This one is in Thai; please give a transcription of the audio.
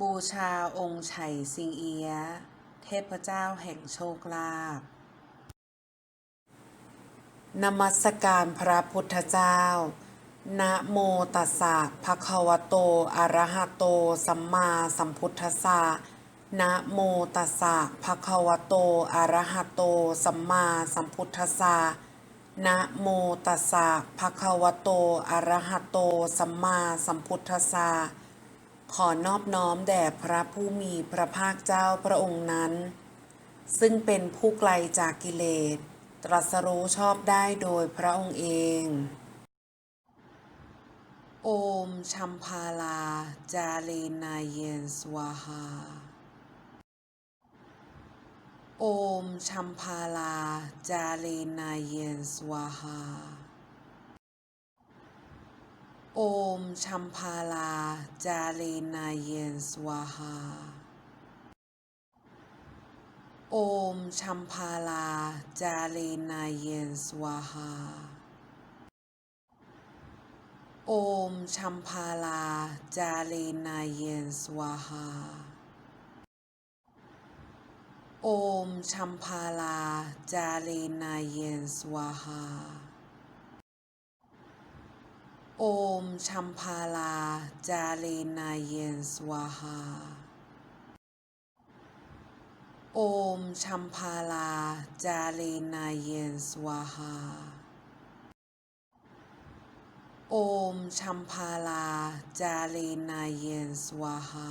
บูชาองค์ไฉสิงเอีย เทพเจ้าแห่งโชคลาภนมัสการพระพุทธเจ้า นะโมตัสสะภะคะวะโต อะระหะโต สัมมาสัมพุทธัสสะ นะโมตัสสะภะคะวะโต อะระหะโต สัมมาสัมพุทธัสสะ นะโมตัสสะภะคะวะโต อะระหะโต สัมมาสัมพุทธัสสะ ขอนอบน้อมแด่พระผู้มีพระภาคเจ้าพระองค์นั้น ซึ่งเป็นผู้ไกลจากกิเลส ตรัสรู้ชอบได้โดยพระองค์เอง โอมชัมพาลา จาเลนาเยนสวาหา โอมชัมพาลา จาเลนาเยนสวาหา โอมชัมพาลา จาเลนาเยนสวาหา โอมชัมพาลา จาเลนาเยนสวาหา โอมชัมพาลา จาเลนาเยนสวาหา โอมชัมพาลา จาเลนาเยนสวาหา โอมชัมพาลา จาเลนาเยนสวาหา โอมชัมพาลา จาเลนาเยนสวาหา โอมชัมพาลา จาเลนาเยนสวาหา